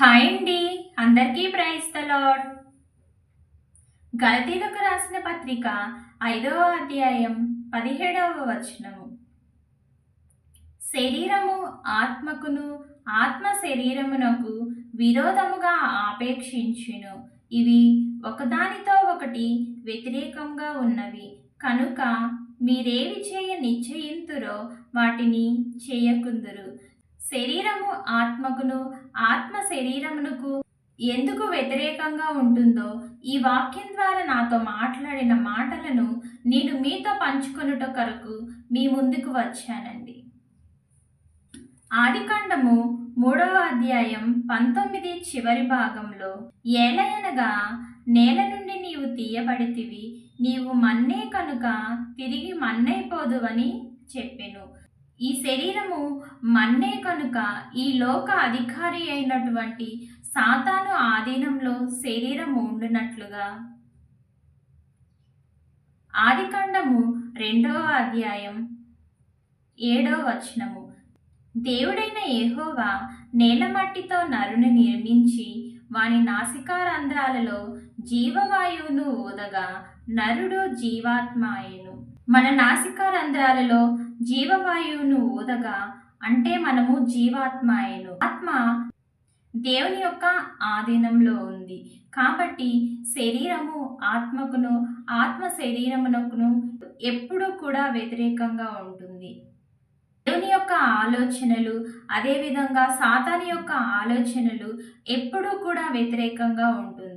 Hi అండి. అందరికీ praise the గలతీలకు రాసిన పత్రిక ఐదవ అధ్యాయం పదిహేడవ వచనము. శరీరము ఆత్మకును ఆత్మ శరీరమునకు విరోధముగా ఆపేక్షించును. ఇవి ఒకదానితో ఒకటి వ్యతిరేకంగా ఉన్నవి. కనుక మీరేవి చేయ నిశ్చయింతురో వాటిని చేయకుందురు. శరీరము ఆత్మకును ఆత్మ శరీరమునకు ఎందుకు వ్యతిరేకంగా ఉంటుందో ఈ వాక్యం ద్వారా నాతో మాట్లాడిన మాటలను నేను మీతో పంచుకొనుట కొరకు మీ ముందుకు వచ్చానండి. ఆదికాండము మూడవ అధ్యాయం పంతొమ్మిది చివరి భాగంలో ఏలయనగా నేల నుండి నీవు తీయబడితివి నీవు మన్నే కనుక తిరిగి మన్నైపోదువని చెప్పెను. ఈ శరీరము మన్నే కనుక ఈ లోక అధికారి అయినటువంటి సాతాను ఆధీనంలో శరీరం ఉండునట్లుగా. ఆదికాండము రెండవ అధ్యాయం ఏడవ వచనము. దేవుడైన ఏహోవా నేలమట్టితో నరుని నిర్మించి వాని నాసికారంధ్రాలలో జీవవాయువును ఊదగా నరుడు జీవాత్మ అయ్యను. మన నాసికా రంధ్రాలలో జీవవాయువును ఊదగా అంటే మనము జీవాత్మ అయ్యను ఆత్మ దేవుని యొక్క ఆధీనంలో ఉంది. కాబట్టి శరీరము ఆత్మకును ఆత్మ శరీరమునకును ఎప్పుడూ కూడా వ్యతిరేకంగా ఉంటుంది. దేవుని యొక్క ఆలోచనలు అదేవిధంగా సాతాని యొక్క ఆలోచనలు ఎప్పుడూ కూడా వ్యతిరేకంగా ఉంటుంది.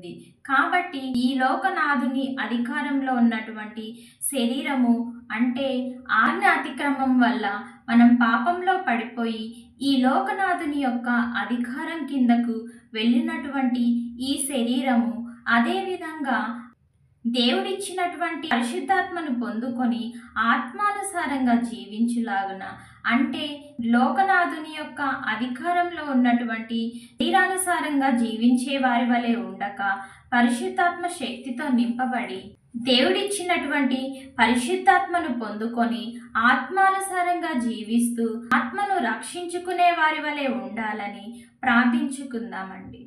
కాబట్టి ఈ లోకనాథుని అధికారంలో ఉన్నటువంటి శరీరము అంటే ఆజ్ఞ అతిక్రమం వల్ల మనం పాపంలో పడిపోయి ఈ లోకనాథుని యొక్క అధికారం కిందకు వెళ్ళినటువంటి ఈ శరీరము అదేవిధంగా దేవుడిచ్చినటువంటి పరిశుద్ధాత్మను పొందుకొని ఆత్మానుసారంగా జీవించులాగున అంటే లోకనాథుని యొక్క అధికారంలో ఉన్నటువంటి తీరానుసారంగా జీవించే వారి వలె ఉండక పరిశుద్ధాత్మ శక్తితో నింపబడి దేవుడిచ్చినటువంటి పరిశుద్ధాత్మను పొందుకొని ఆత్మానుసారంగా జీవిస్తూ ఆత్మను రక్షించుకునే వారి వలె ఉండాలని ప్రార్థించుకుందామండి.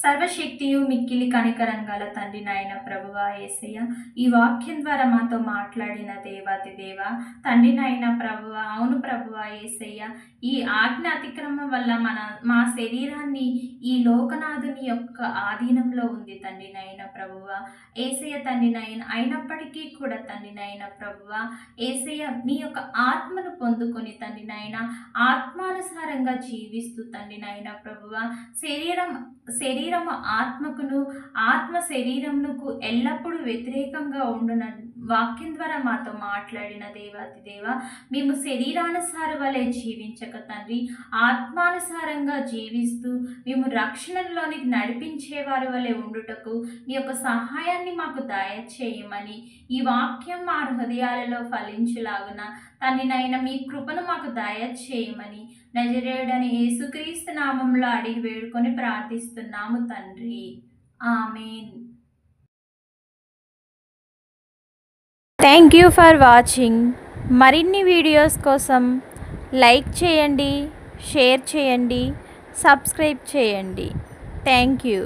సర్వశక్తియు మిక్కిలి కనికరంగాల తండ్రి నాయన ప్రభువా ఏసయ్య ఈ వాక్యం ద్వారా మాతో మాట్లాడిన దేవాతి దేవ తండ్రి నాయన ప్రభువ అవును ప్రభువా ఏసయ్య ఈ ఆజ్ఞ అతిక్రమం వల్ల మన మా శరీరాన్ని ఈ లోకనాథుని యొక్క ఆధీనంలో ఉంది తండ్రి నాయన ప్రభువ. ఏసయ్య తండ్రి నాయన అయినప్పటికీ కూడా తండ్రి నాయన ప్రభువ ఏసయ్య మీ యొక్క ఆత్మను పొందుకొని తండ్రి నాయన ఆత్మానుసారంగా జీవిస్తూ తండ్రి నాయన ప్రభువ. శరీరం శరీరము ఆత్మకును ఆత్మ శరీరమునకు ఎల్లప్పుడూ వ్యతిరేకంగా ఉండున వాక్యం ద్వారా మాతో మాట్లాడిన దేవాతి దేవ మేము శరీరానుసార వలె జీవించక తండ్రి. ఆత్మానుసారంగా జీవిస్తూ మేము రక్షణలోనికి నడిపించే వారి వలె ఉండుటకు మీ యొక్క సహాయాన్ని మాకు దయచేయమని ఈ వాక్యం మా హృదయాలలో ఫలించులాగున తననైనా మీ కృపను మాకు దయచేయమని నజరేయుడని యేసుక్రీస్తు నామంలో అడిగి వేడుకొని ప్రార్థిస్తున్నాము తండ్రి. Amen. Thank you for watching మరిన్ని వీడియోస్ కోసం లైక్ చేయండి షేర్ చేయండి సబ్స్క్రైబ్ చేయండి. Thank you